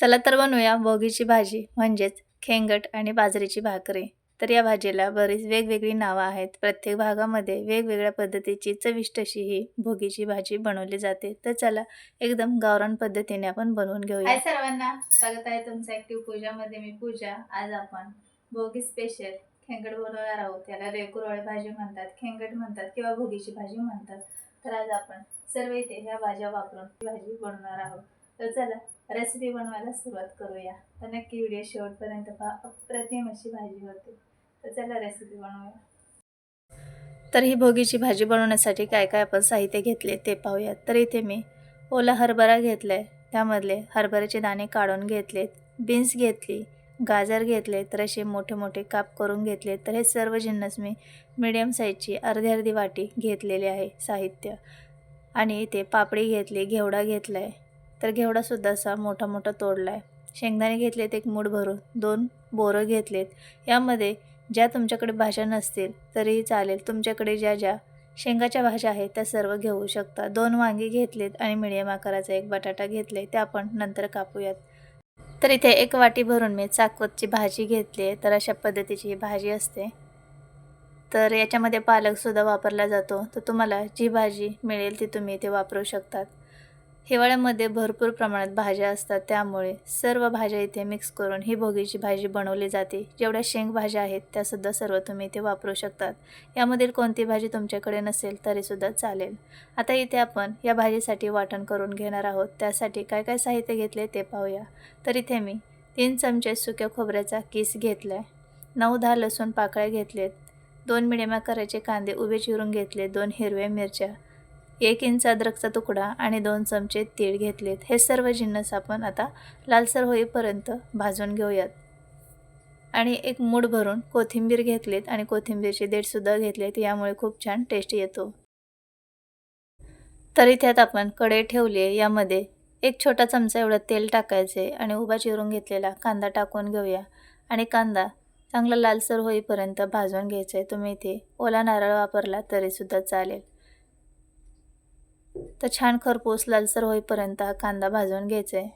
चला तर बनवूया भोगीची भाजी म्हणजेच खेंगट आणि बाजरीची भाकरी. तर या भाजीला बरीच वेगवेगळी नावं आहेत. प्रत्येक भागामध्ये वेगवेगळ्या पद्धतीची चविष्ट अशी ही भोगीची भाजी बनवली जाते. तर चला एकदम गावरान पद्धतीने आपण बनवून घेऊया. हाय सर्वांना स्वागत आहे तुमचं ऍक्टिव्ह पूजामध्ये. मी पूजा. आज आपण भोगी स्पेशल खेंगट बनवणार आहोत. त्याला रेकुरवाळी भाजी म्हणतात खेंगट म्हणतात किंवा भोगीची भाजी म्हणतात. तर आज आपण सर्व इथे ह्या भाज्या वापरून भाजी बनवणार आहोत. तर चला रेसिपी बनवायला सुरुवात करूया. तर नक्की व्हिडिओ शेवटपर्यंत पहा. अप्रतिम अशी भाजी होते. तर चला रेसिपी बनवूया. तर ही भोगीची भाजी बनवण्यासाठी काय काय आपण साहित्य घेतले ते पाहूयात. तर इथे मी ओला हरभरा घेतला आहे त्यामधले हरभऱ्याचे दाणे काढून घेतलेत. बीन्स घेतली गाजर घेतले तर असे मोठे मोठे काप करून घेतले. तर हे सर्व जिन्नस मी मिडियम साईजची अर्धी अर्धी वाटी घेतलेले आहे साहित्य. आणि इथे पापडी घेतली घेवडा घेतला आहे तर घेवडासुद्धा असा मोठा मोठा तोडला आहे शेंगदाणे घेतलेत एक मूड भरून दोन बोरं घेतलेत. यामध्ये ज्या तुमच्याकडे भाज्या नसतील तरीही चालेल. तुमच्याकडे ज्या ज्या शेंगाच्या भाज्या आहेत त्या सर्व घेऊ शकता. दोन वांगी घेतलेत आणि मिडियम आकाराचा एक बटाटा घेतले ते आपण नंतर कापूयात. तर इथे एक वाटी भरून मी चाकवतची भाजी घेतली आहे तर अशा पद्धतीची ही भाजी असते. तर याच्यामध्ये पालकसुद्धा वापरला जातो. तर तुम्हाला जी भाजी मिळेल ती तुम्ही इथे वापरू शकतात. हिवाळ्यामध्ये भरपूर प्रमाणात भाज्या असतात. त्यामुळे सर्व भाज्या इथे मिक्स करून ही भोगीची भाजी बनवली जाते. जेवढ्या शेंगभाज्या आहेत त्यासुद्धा सर्व तुम्ही इथे वापरू शकतात. यामधील कोणती भाजी तुमच्याकडे नसेल तरीसुद्धा चालेल. आता इथे आपण या भाजीसाठी वाटण करून घेणार आहोत. त्यासाठी काय काय साहित्य घेतले ते पाहूया. तर इथे मी तीन चमचे सुक्या खोबऱ्याचा किस घेतला आहे नऊ दहा लसूण पाकळ्या घेतलेत. दोन मिडियम करायचे कांदे उभे चिरून घेतले. दोन हिरव्या मिरच्या. एक इंच अद्रकचा तुकडा आणि दोन चमचे तीळ घेतलेत. हे सर्व जिन्नस आपण आता लालसर होईपर्यंत भाजून घेऊयात. आणि एक मूड भरून कोथिंबीर घेतलेत आणि कोथिंबीरचे देठसुद्धा घेतलेत. यामुळे खूप छान टेस्ट येतो. तरी त्यात आपण कढई ठेवली आहे. यामध्ये एक छोटा चमचा एवढं तेल टाकायचे आणि उभा चिरून घेतलेला कांदा टाकून घेऊया. आणि कांदा चांगला लालसर होईपर्यंत भाजून घ्यायचा आहे तुम्ही इथे ओला नारळ वापरला तरीसुद्धा चालेल. तर छान खरपूस लालसर होईपर्यंत हा कांदा भाजून घ्यायचा आहे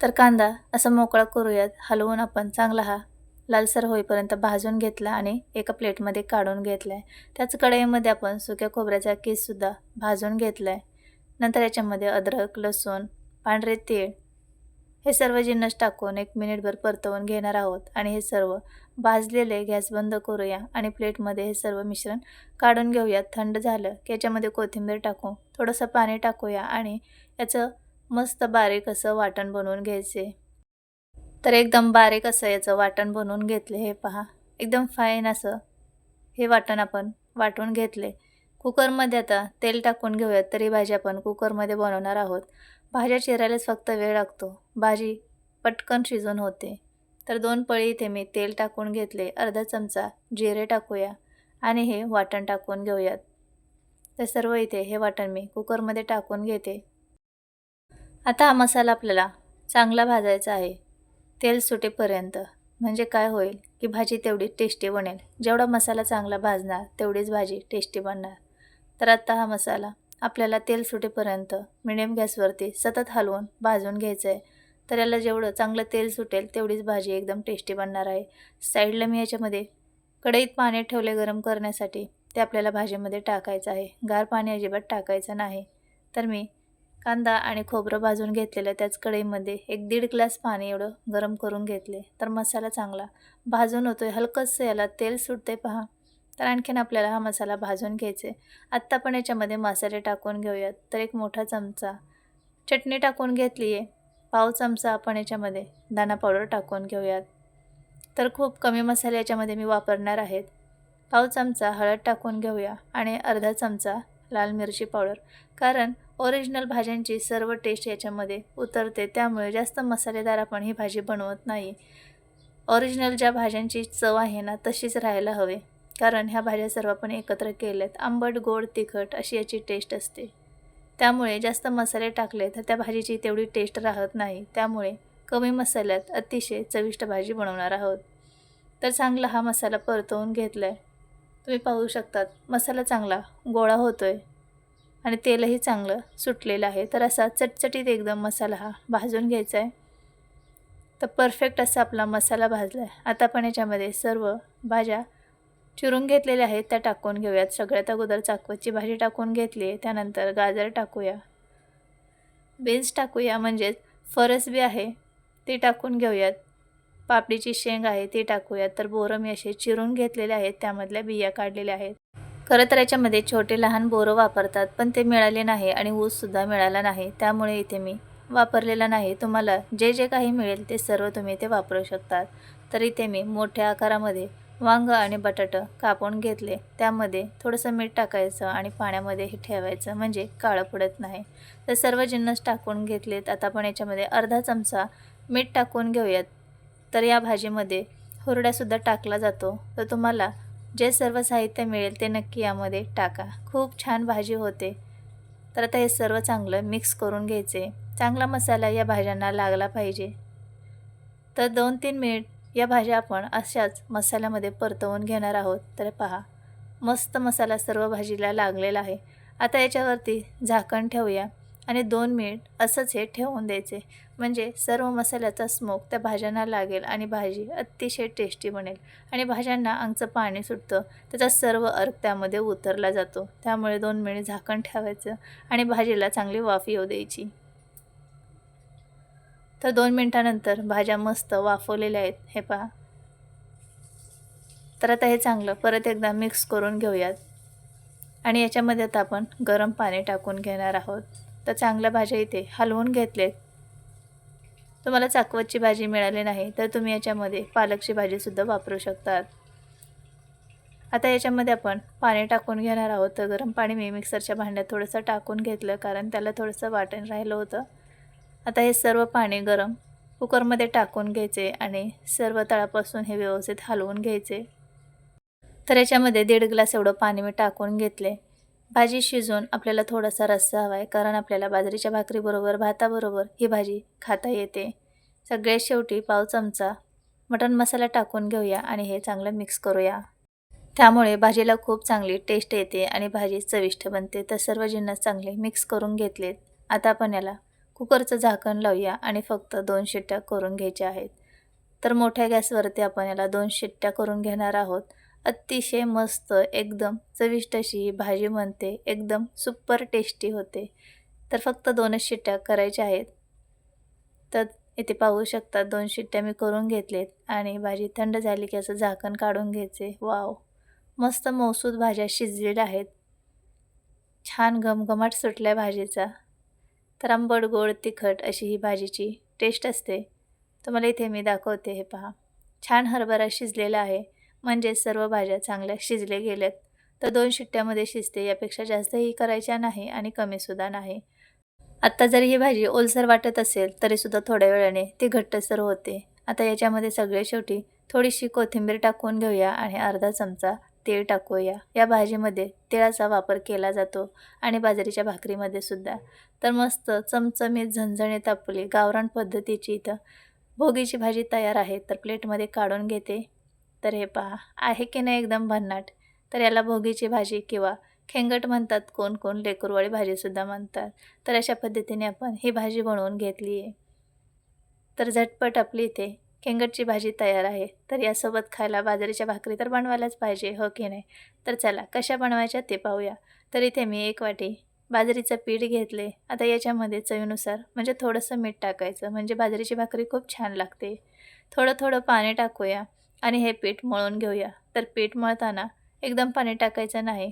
तर कांदा असा मोकळा करूयात. हलवून आपण चांगला हा लालसर होईपर्यंत भाजून घेतला आणि एका प्लेटमध्ये काढून घेतला आहे त्याच कढईमध्ये आपण सुक्या खोबऱ्याचा केससुद्धा भाजून घेतला आहे नंतर याच्यामध्ये अद्रक लसूण पांढरे तीळ हे सर्व जिन्नस टाकून एक मिनिटभर परतवून घेणार आहोत. आणि हे सर्व भाजलेले गॅस बंद करूया आणि प्लेटमध्ये हे सर्व मिश्रण काढून घेऊया. थंड झालं की याच्यामध्ये कोथिंबीर टाकू. थोडंसं पाणी टाकूया आणि याचं मस्त बारीक असं वाटण बनवून घ्यायचे. तर एकदम बारीक असं याचं वाटण बनवून घेतले. हे पहा एकदम फाईन असं हे वाटण आपण वाटून घेतले. कुकरमध्ये आता तेल टाकून घेऊयात तरी भाजी आपण कुकरमध्ये बनवणार आहोत. भाज्या चिरायलाच फक्त वेळ लागतो. भाजी पटकन शिजून होते. तर दोन पळी इथे मी तेल टाकून घेतले अर्धा चमचा जिरे टाकूया आणि हे वाटण टाकून घेऊयात. तर सर्व इथे हे वाटण मी कुकरमध्ये टाकून घेते. आता हा मसाला आपल्याला चांगला भाजायचा आहे. तेल सुटेपर्यंत. म्हणजे काय होईल की भाजी तेवढी टेस्टी बनेल. जेवढा मसाला चांगला भाजणार तेवढीच भाजी टेस्टी बनणार. तर आत्ता हा मसाला आपल्याला तेल सुटेपर्यंत मिडियम गॅसवरती सतत हलवून भाजून घ्यायचं आहे तर याला जेवढं चांगलं तेल सुटेल तेवढीच भाजी एकदम टेस्टी बनणार आहे. साईडला मी याच्यामध्ये कढईत पाणी ठेवले गरम करण्यासाठी. ते आपल्याला भाजीमध्ये टाकायचं आहे. गार पाणी अजिबात टाकायचं नाही. तर मी कांदा आणि खोबरं भाजून घेतलेलं त्याच कढईमध्ये एक दीड ग्लास पाणी एवढं गरम करून घेतले. तर मसाला चांगला भाजून होतो आहे हलकंसं याला तेल सुटते पहा. तर आणखीन आपल्याला हा मसाला भाजून घ्यायचे आत्ता पण याच्यामध्ये मसाले टाकून घेऊयात. तर एक मोठा चमचा चटणी टाकून घेतली आहे पाव चमचा आपण याच्यामध्ये दाणा पावडर टाकून घेऊयात. तर खूप कमी मसाले याच्यामध्ये मी वापरणार आहेत. पाव चमचा हळद टाकून घेऊया आणि अर्धा चमचा लाल मिरची पावडर. कारण ओरिजिनल भाज्यांची सर्व टेस्ट याच्यामध्ये उतरते. त्यामुळे जास्त मसालेदार आपण ही भाजी बनवत नाही. ओरिजिनल ज्या भाज्यांची चव आहे ना तशीच राहायला हवे. कारण ह्या भाज्या सर्व आपण एकत्र केल्यात. आंबट गोड तिखट अशी याची टेस्ट असते. त्यामुळे जास्त मसाले टाकले तर त्या भाजीची तेवढी टेस्ट राहत नाही. त्यामुळे कमी मसाल्यात अतिशय चविष्ट भाजी बनवणार आहोत. तर चांगला हा मसाला परतवून घेतला आहे तुम्ही पाहू शकतात मसाला चांगला गोळा होतो आहे आणि तेलही चांगलं सुटलेलं आहे. तर असा चटचटीत एकदम मसाला हा भाजून घ्यायचा आहे तर परफेक्ट असा आपला मसाला भाजला आहे आता आपण याच्यामध्ये सर्व भाज्या चिरून घेतलेल्या आहेत त्या टाकून घेऊयात. सगळ्यात अगोदर चाकवतची भाजी टाकून घेतली आहे. त्यानंतर गाजर टाकूया. बीन्स टाकूया म्हणजेच फरस बी आहे ती टाकून घेऊयात. पापडीची शेंग आहे ती टाकूयात. तर बोरं मी असे चिरून घेतलेले आहेत त्यामधल्या बिया काढलेल्या आहेत. खरं तर याच्यामध्ये छोटे लहान बोरं वापरतात पण ते मिळाले नाही आणि ऊससुद्धा मिळाला नाही. त्यामुळे इथे मी वापरलेला नाही. तुम्हाला जे जे काही मिळेल ते सर्व तुम्ही इथे वापरू शकतात. तर इथे मी मोठ्या आकारामध्ये वांग आणि बटाटं कापून घेतले. त्यामध्ये थोडंसं मीठ टाकायचं आणि पाण्यामध्ये हे ठेवायचं म्हणजे काळं पडत नाही. तर सर्व जिन्नस टाकून घेतलेत. आता आपण याच्यामध्ये अर्धा चमचा मीठ टाकून घेऊयात. तर या भाजीमध्ये हुरड्यासुद्धा टाकला जातो. तर तुम्हाला जे सर्व साहित्य मिळेल ते नक्की यामध्ये टाका. खूप छान भाजी होते. तर आता हे सर्व चांगलं मिक्स करून घ्यायचे. चांगला मसाला या भाज्यांना लागला पाहिजे. तर दोन तीन मिनिट या भाज्या आपण अशाच मसाल्यामध्ये परतवून घेणार आहोत. तर पहा मस्त मसाला सर्व भाजीला लागलेला आहे. आता याच्यावरती झाकण ठेवूया आणि दोन मिनिट असंच हे ठेवून द्यायचे. म्हणजे सर्व मसाल्याचा स्मोक त्या भाज्यांना लागेल आणि भाजी अतिशय टेस्टी बनेल आणि भाज्यांना अंगचं पाणी सुटतं. त्याचा सर्व अर्क त्यामध्ये उतरला जातो. त्यामुळे दोन मिनिट झाकण ठेवायचं आणि भाजीला चांगली वाफ येऊ द्यायची. तर दोन मिनटानंतर भाज्या मस्त वाफवलेल्या आहेत. हे पहा. तर आता हे चांगलं परत एकदा मिक्स करून घेऊयात. आणि याच्यामध्ये आता आपण गरम पाणी टाकून घेणार आहोत. तर चांगल्या भाज्या इथे हलवून घेतलेत. तुम्हाला चाकवतची भाजी मिळाली नाही तर तुम्ही याच्यामध्ये पालकची भाजीसुद्धा वापरू शकतात. आता याच्यामध्ये आपण पाणी टाकून घेणार आहोत. तर गरम पाणी मी मिक्सरच्या भांड्यात थोडंसं टाकून घेतलं कारण त्याला थोडंसं वाटण राहिलं होतं. आता हे सर्व पाणी गरम कुकरमध्ये टाकून घ्यायचे आणि सर्व तळापासून हे व्यवस्थित हलवून घ्यायचे. तर याच्यामध्ये दीड ग्लास एवढं पाणी मी टाकून घेतले. भाजी शिजवून आपल्याला थोडासा रस्सा हवा आहे कारण आपल्याला बाजरीच्या भाकरीबरोबर भाताबरोबर ही भाजी खाता येते. सगळ्यात शेवटी पाव चमचा मटण मसाला टाकून घेऊया आणि हे चांगलं मिक्स करूया. त्यामुळे भाजीला खूप चांगली टेस्ट येते आणि भाजी चविष्ट बनते. तर सर्व जिन्नस चांगले मिक्स करून घेतलेत. आता आपण याला कुकरचं झाकण लावूया आणि फक्त दोन शिट्ट्या करून घ्यायच्या आहेत. तर मोठ्या गॅसवरती आपण याला दोन शिट्ट्या करून घेणार आहोत. अतिशय मस्त एकदम चविष्ट अशी ही भाजी बनते. एकदम सुपर टेस्टी होते. तर फक्त दोनच शिट्ट्या करायच्या आहेत. तर इथे पाहू शकता दोन शिट्ट्या मी करून घेतलेत आणि भाजी थंड झाली की असं झाकण काढून घ्यायचे. वाव! मस्त मौसूद भाज्या शिजलेल्या आहेत. छान घमघमाट सुटल्या भाजीचा. तर आंबट गोड तिखट अशी ही भाजीची टेस्ट असते. तुम्हाला इथे मी दाखवते हे पहा. छान हरभरा शिजलेला आहे. म्हणजे सर्व भाज्या चांगल्या शिजले गेल्यात. तर दोन शिट्ट्यामध्ये शिजते यापेक्षा जास्तही करायच्या नाही आणि कमीसुद्धा नाही. आत्ता जरी ही भाजी ओलसर वाटत असेल तरीसुद्धा थोड्या वेळाने ती घट्टसर होते. आता याच्यामध्ये सगळे शेवटी थोडीशी कोथिंबीर टाकून घेऊया आणि अर्धा चमचा तेल टाकूया. या भाजीमध्ये तिळाचा वापर केला जातो आणि बाजरीच्या भाकरीमध्ये सुद्धा. तर मस्त चमचमीत झणझणीत आपली गावरान पद्धतीची इथं भोगीची भाजी तयार आहे. तर प्लेटमध्ये काढून घेते. तर हे पहा आहे की नाही एकदम भन्नाट? तर याला भोगीची भाजी किंवा खेंगट म्हणतात कोण कोण लेकरवाळी भाजीसुद्धा म्हणतात. तर अशा पद्धतीने आपण ही भाजी बनवून घेतली आहे तर झटपट आपली इथे खेंगटची भाजी तयार आहे. तर यासोबत खायला बाजरीच्या भाकरी तर बनवायलाच पाहिजे हो की नाही? तर चला कशा बनवायच्या ते पाहूया. तर इथे मी एक वाटी बाजरीचं पीठ घेतले. आता याच्यामध्ये चवीनुसार म्हणजे थोडंसं मीठ टाकायचं. म्हणजे बाजरीची भाकरी खूप छान लागते. थोडं थोडं पाणी टाकूया आणि हे पीठ मळून घेऊया. तर पीठ मळताना एकदम पाणी टाकायचं नाही.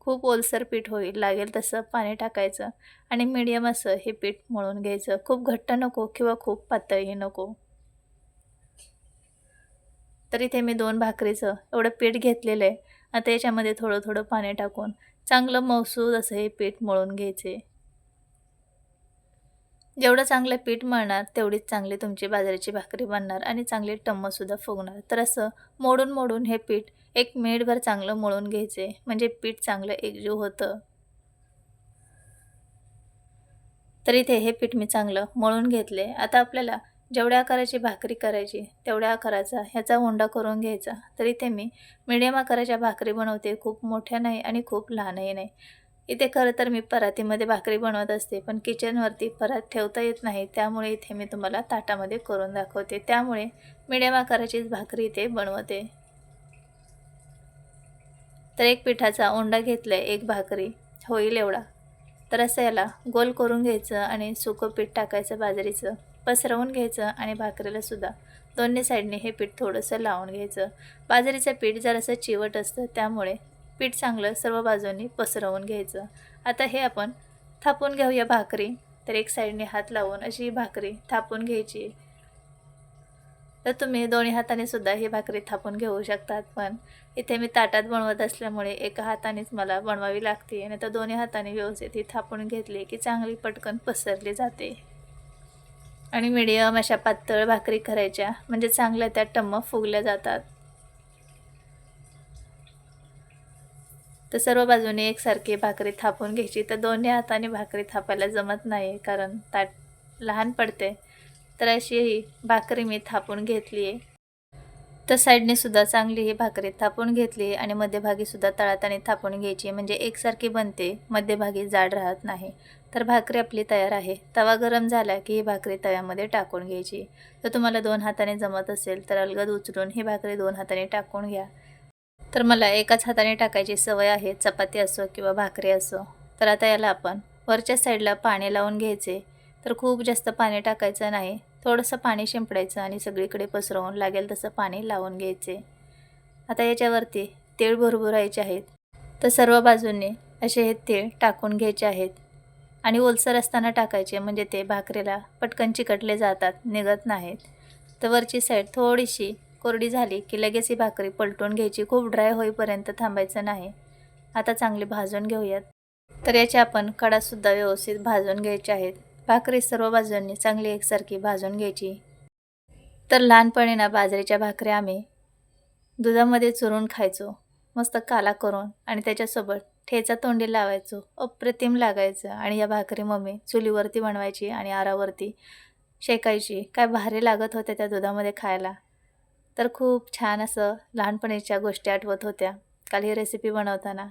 खूप ओलसर पीठ होईल लागेल तसं पाणी टाकायचं आणि मीडियम असं हे पीठ मळून घ्यायचं. खूप घट्ट नको किंवा खूप पातळही नको. तर इथे मी दोन भाकरीचं एवढं पीठ घेतलेलं आहे. आता याच्यामध्ये थोडं थोडं पाणी टाकून चांगलं मौसूद असं हे पीठ मळून घ्यायचे. जेवढं चांगलं पीठ मळणार तेवढीच चांगली तुमची बाजरीची भाकरी बनणार आणि चांगली टम्मसुद्धा फुगणार. तर असं मोडून मोडून हे पीठ एक मिनिटभर चांगलं मळून घ्यायचे. म्हणजे पीठ चांगलं एकजीव होतं. तर इथे हे पीठ मी चांगलं मळून घेतले. आता आपल्याला जेवढ्या आकाराची भाकरी करायची तेवढ्या आकाराचा ह्याचा हुंडा करून घ्यायचा. तर इथे मी मिडियम आकाराच्या भाकरी बनवते. खूप मोठ्या नाही आणि खूप लहानही नाही. इथे खरं तर मी परातीमध्ये भाकरी बनवत असते पण किचनवरती परात ठेवता येत नाही. त्यामुळे इथे मी तुम्हाला ताटामध्ये करून दाखवते. त्यामुळे मिडियम आकाराचीच भाकरी इथे बनवते. तर एक पिठाचा ओंडा घेतला आहे एक भाकरी. होईल एवढा. तर असं याला गोल करून घ्यायचं आणि सुकं पीठ टाकायचं बाजरीचं. पसरवून घ्यायचं आणि भाकरीला सुद्धा. दोन्ही साईडने हे पीठ थोडंसं लावून घ्यायचं. बाजरीचं पीठ जरासं चिवट असतं त्यामुळे पीठ चांगलं सर्व बाजूंनी पसरवून घ्यायचं. आता हे आपण थापून घेऊया भाकरी. तर एक साईडने हात लावून अशी ही भाकरी थापून घ्यायची. तर तुम्ही दोन्ही हाताने सुद्धा ही भाकरी थापून घेऊ शकतात पण इथे मी ताटात बनवत असल्यामुळे एका हातानेच मला बनवावी लागते आणि तर दोन्ही हाताने व्यवस्थित ही थापून घेतली की चांगली पटकन पसरली जाते. आणि मिडियम अशा पातळ भाकरी करायच्या. म्हणजे चांगल्या त्या टम्म फुगल्या जातात. तर सर्व बाजूने एकसारखी भाकरी थापून घ्यायची. तर दोन्ही हाताने भाकरी थापायला जमत नाही कारण ताट लहान पडते. तर अशी ही भाकरी मी थापून घेतली आहे तर साईडने सुद्धा चांगली ही भाकरी थापून घेतली आणि मध्यभागी सुद्धा तळाताने थापून घ्यायची. म्हणजे एकसारखी बनते मध्यभागी जाड राहत नाही. तर भाकरी आपली तयार आहे. तवा गरम झाला की ही भाकरी तव्यामध्ये टाकून घ्यायची. तर तुम्हाला दोन हाताने जमत असेल तर अलगद उचलून ही भाकरी दोन हाताने टाकून घ्या. तर मला एकाच हाताने टाकायची सवय आहे चपाती असो किंवा भाकरी असो. तर आता याला आपण वरच्या साईडला पाणी लावून घ्यायचे. तर खूप जास्त पाणी टाकायचं नाही. थोडंसं पाणी शिंपडायचं आणि सगळीकडे पसरवून लागेल तसं पाणी लावून घ्यायचे. आता याच्यावरती तीळ भरभरायचे आहेत. तर सर्व बाजूंनी असे हे तीळ टाकून घ्यायचे आहेत. आणि ओलसर असताना टाकायचे म्हणजे ते भाकरीला पटकन चिकटले जातात निघत नाहीत. तर वरची साईड थोडीशी कोरडी झाली की लगेच ही भाकरी पलटून घ्यायची. खूप ड्राय होईपर्यंत थांबायचं नाही. आता चांगली भाजून घेऊयात. तर याच्या आपण कडासुद्धा व्यवस्थित भाजून घ्यायचे आहेत. भाकरी सर्व बाजूंनी चांगली एकसारखी भाजून घ्यायची. तर लहानपणी ना बाजरीच्या भाकरी आम्ही दुधामध्ये चुरून खायचो. मस्त काला करून आणि त्याच्यासोबत ठेचा तोंडी लावायचो. अप्रतिम लागायचं. आणि या भाकरी मम्मी चुलीवरती बनवायची आणि आरावरती शेकायची. काय भारी लागत होत्या त्या दुधामध्ये खायला. तर खूप छान असं लहानपणीच्या गोष्टी आठवत होत्या. काल ही रेसिपी बनवताना.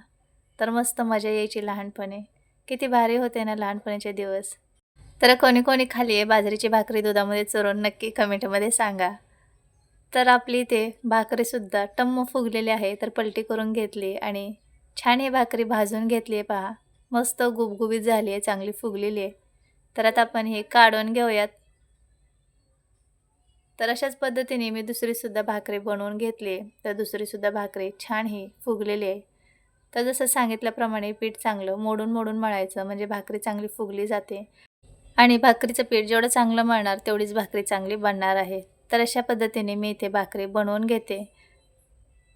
तर मस्त मजा यायची लहानपणी. किती भारी होते ना लहानपणीचे दिवस. तर कोणी कोणी खाली आहे बाजरीची भाकरी दुधामध्ये चोरून नक्की कमेंटमध्ये सांगा. तर आपली इथे भाकरीसुद्धा टम्म फुगलेली आहे तर पलटी करून घेतली आणि छान ही भाकरी भाजून घेतली आहे पहा. मस्त गुबगुबीत झाली आहे चांगली फुगलेली आहे. तर आता आपण हे काढून घेऊयात. तर अशाच पद्धतीने मी दुसरीसुद्धा भाकरी बनवून घेतली आहे. तर दुसरीसुद्धा भाकरी छान ही फुगलेली आहे. तर जसं सांगितल्याप्रमाणे पीठ चांगलं मोडून मोडून मळायचं म्हणजे भाकरी चांगली फुगली जाते. आणि भाकरीचं पीठ जेवढं चांगलं मळणार तेवढीच भाकरी चांगली बनणार आहे. तर अशा पद्धतीने मी इथे भाकरी बनवून घेते.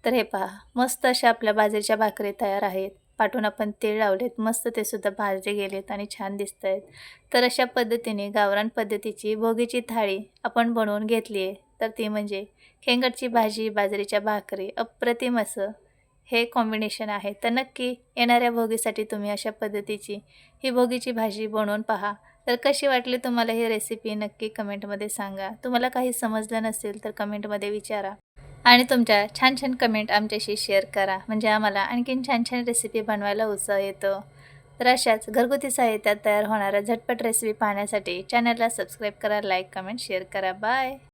तर हे पहा मस्त अशा आपल्या बाजरीच्या भाकरी तयार आहेत. पाठून आपण तेल लावलेत मस्त ते सुद्धा भाजले गेलेत आणि छान दिसत आहेत तर अशा पद्धतीने गावरान पद्धतीची भोगीची थाळी आपण बनवून घेतली आहे. तर ती म्हणजे खेंगटची भाजी बाजरीच्या भाकरी अप्रतिम असं हे कॉम्बिनेशन आहे. तर नक्की येणाऱ्या भोगीसाठी तुम्ही अशा पद्धतीची ही भोगीची भाजी बनवून पहा. तर कशी वाटली तुम्हाला ही रेसिपी नक्की कमेंटमध्ये सांगा. तुम्हाला काही समजलं नसेल तर कमेंटमध्ये विचारा. आणि तुमच्या छान छान कमेंट आमच्याशी शेअर करा. म्हणजे आम्हाला आणखीन छान छान रेसिपी बनवायला उत्साह येतो. तर अशाच घरगुती साहित्यात तयार होणाऱ्या झटपट रेसिपी पाहण्यासाठी चॅनलला सबस्क्राईब करा लाईक कमेंट शेअर करा. बाय